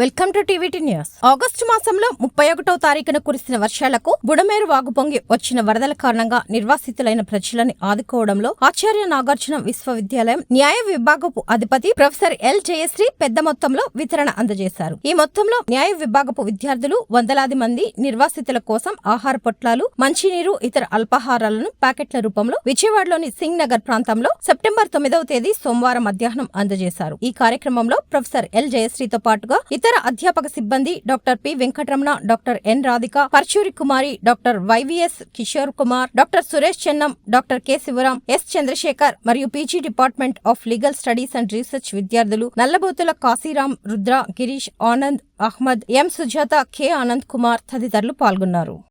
Welcome to TVT news. August మాసంలో ముప్పై ఒకటో తారీఖున కురిసిన వర్షాలకు బుడమేరు వాగు పొంగి వచ్చిన వరదల కారణంగా నిర్వాసితులైన ప్రజలని ఆదుకోవడంలో ఆచార్య నాగార్జున విశ్వవిద్యాలయం న్యాయ విభాగపు అధిపతి ప్రొఫెసర్ ఎల్ జయశ్రీ పెద్ద మొత్తంలో వితరణ అందజేశారు. ఈ మొత్తంలో న్యాయ విభాగపు విద్యార్థులు వందలాది మంది నిర్వాసితుల కోసం ఆహార పొట్లాలు మంచినీరు ఇతర అల్పాహారాలను ప్యాకెట్ల రూపంలో విజయవాడలోని సింగ్ నగర్ ప్రాంతంలో సెప్టెంబర్ తొమ్మిదవ తేదీ సోమవారం మధ్యాహ్నం అందజేశారు. ఈ కార్యక్రమంలో ప్రొఫెసర్ ఎల్ జయశ్రీతో పాటుగా ఇతర అధ్యాపక సిబ్బంది doctor P Venkataramana doctor N Radhika Parchuri Kumari doctor Y V S Kishore Kumar doctor Suresh Chennam doctor K Sivaram S Chandrasekhar మరియు PG department of legal studies and research విద్యార్థులు Nallabothula Kashiram Rudra Girish Anand Ahmed M Sujatha K Anand Kumar తదితరులు పాల్గొన్నారు.